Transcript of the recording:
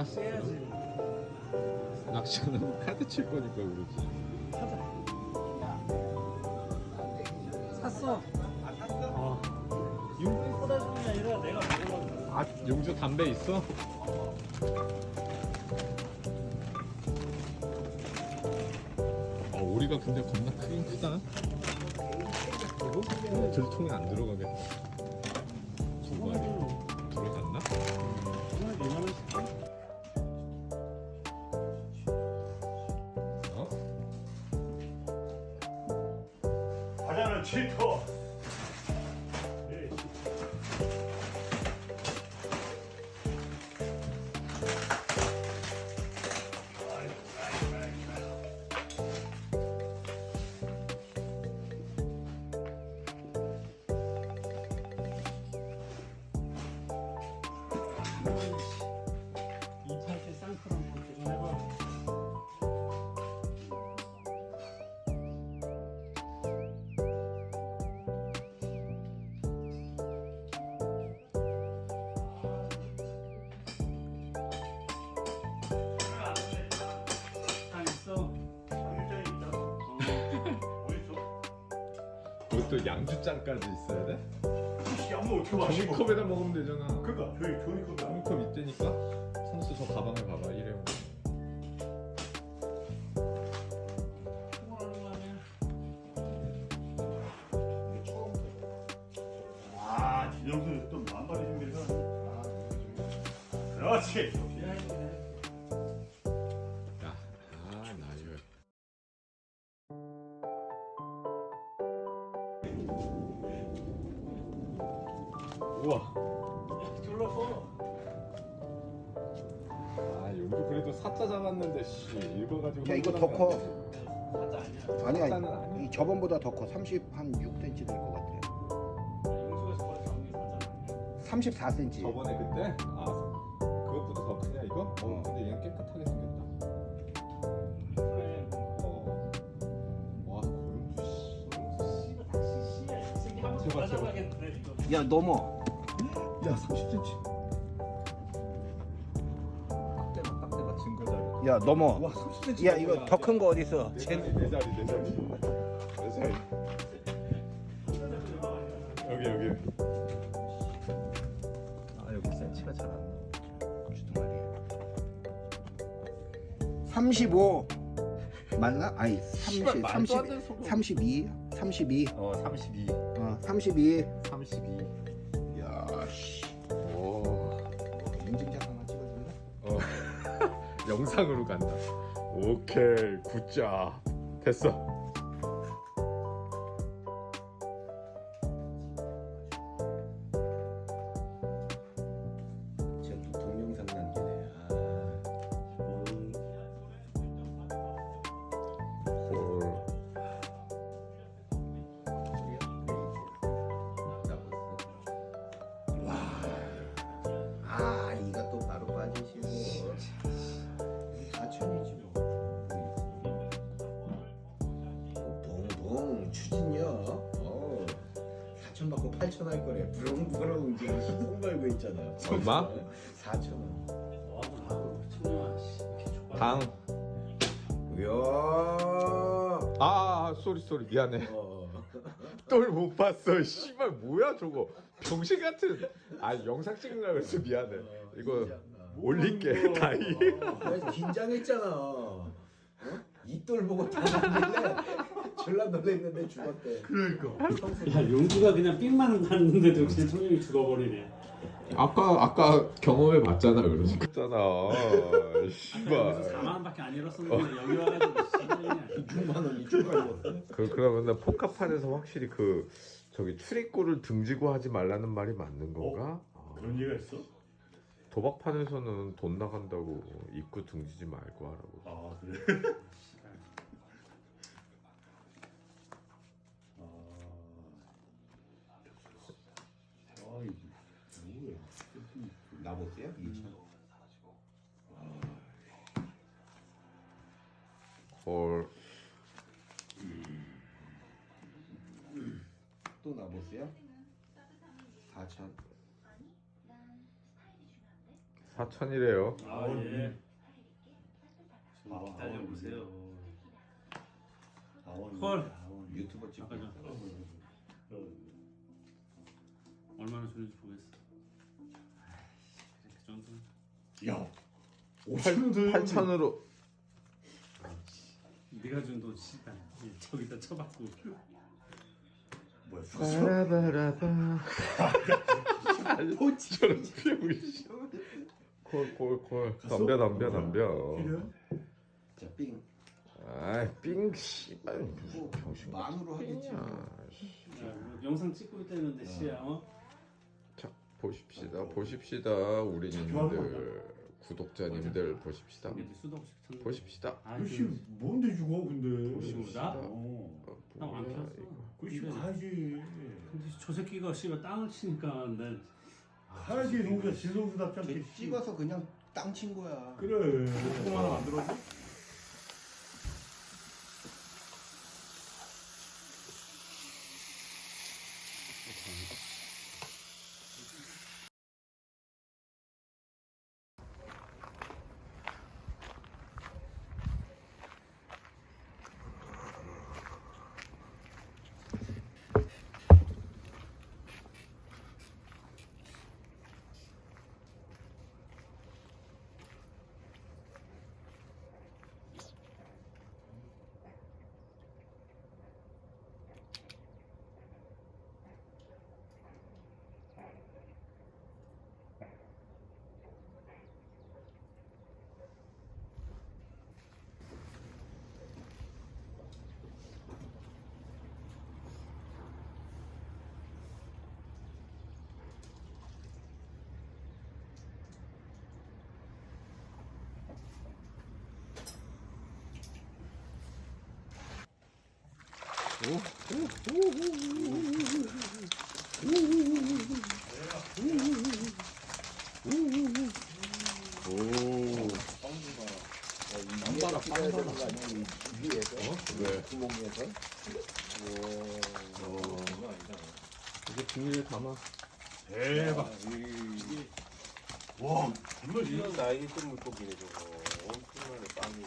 하자. 낚시하는 카드 칠 거니까 그러지. 샀어. 어. 윤기 쏟아주는 게 아니라 내가 먹으려고. 아 용주 담배 있어? 어 오리가 근데 겁나 크긴 크다. 어? 들통에 안 들어가겠다. Chito. 그것도 양주잔까지 있어야 돼? 혹시 양모 어떻게 마시고? 종이컵에다 먹으면 되잖아. 그니까 저희 종이컵 나. 종이컵 있다니까? 선수 저 가방을 봐봐 일회용. 아 진영수 또 만발이 준비해서. 그렇지. 아 용주 그래도 사자 잡았는데 씨 읽어가지고. 야 이거 더 커. 사자 아니야. 아니야. 사자는 아니야. 이 저번보다 더 커. 30한 6cm 될 것 같아. 용수에서 거의 잡는 게 사자 아니야. 34cm. 저번에 그때 아 그것보다 더 크냐 이거? 어, 어. 근데 얘는 깨끗하게 생겼다. 그래. 어. 와 고용주 씨. 씨발 다시 씨야. 이 새끼 한번 제발, 더 제발. 잡아야겠네 이거. 야 넘어. 야 30cm. 야 넘어. 와 30cm. 야 이거 더 큰 거 어디 있어? 내 자리 내 자리 내 자리 내 자리. 여기 여기. 아 여기 센치가 잘 안 나와. 주둥아리. 35. 맞나? 아니 30, 말도 30, 안 되는 소리. 32, 32, 어 32. 어 32. 32. 영상으로 간다. 오케이 굿자 됐어. 8천 할 거래. 부렁부렁 지금 손 걸고 있잖아. 얼마? 4천 원. 당. 이야. 아, 아 쏘리 쏘리 미안해. 어. 똘 못 봤어. 씨발 뭐야 저거. 병신 같은. 아 영상 찍느라 그래서 미안해. 이거 올릴게 다이. 나 긴장했잖아. 어? 이돌 보고 다 났길래 졸라 놀랬는데 죽었대. 그러니까. 야, 용주가 그냥 삑만 갔는데도 그냥 청룡이 죽어버리네. 아까 아까 경험해 봤잖아 그러니까. 있잖아. 여기서 씨발. 4만 원밖에 안 잃었었는데 여기 와가지고 씨발이냐. 6만 원 이쪽 갈렸어. 그 그러면 나 포카판에서 확실히 그 저기 출입구를 등지고 하지 말라는 말이 맞는 건가? 아, 그런 얘기가 있어? 도박판에서는 돈 나간다고 입구 등지지 말고 하라고. 아 그래. 아. 아 이게 뭐야? 나보세요? 2천. 헐. 또 나보세요? 4천. 4천이래요. 아 예. 아, 좀 기다려 보세요. 아원. 헐. 아원. 유튜버 찍고 아까 얼마나 주는지 보겠어. 야. 5천 8천으로 네가 준돈 씨발 예, 저기다 쳐받고. 뭐야 죽었어? 바라바라바. 저런 병이. 콜콜콜 덤벼 덤벼 덤벼. 필요해? 자삥 아이 삥 씨발 무슨 병신 만으로 하겠지 야, 야, 뭐 영상 찍고 있다는데 씨야 어? 자 보십시다 보십시다 우리님들 구독자님들 보십시다 이게 수도 없이 쳤는데. 보십시다 아, 글씨 그 뭔데 죽어 근데? 보십시다. 어. 어, 형안 뭐야, 켰어. 이거. 글씨 근데- 가야지. 근데 저 새끼가 씨발 땅을 치니까 난 가야지 농사 진성수답지 않게. 씨. 찍어서 그냥 땅 친 거야 그래. 조금 하나 만들어줘. 빵바라 빵바라 위에서 왜? 구멍에서 이게 비닐에 담아 대박. 와 정말 이 나이 또 물고기네 저거 엄청나네 빵이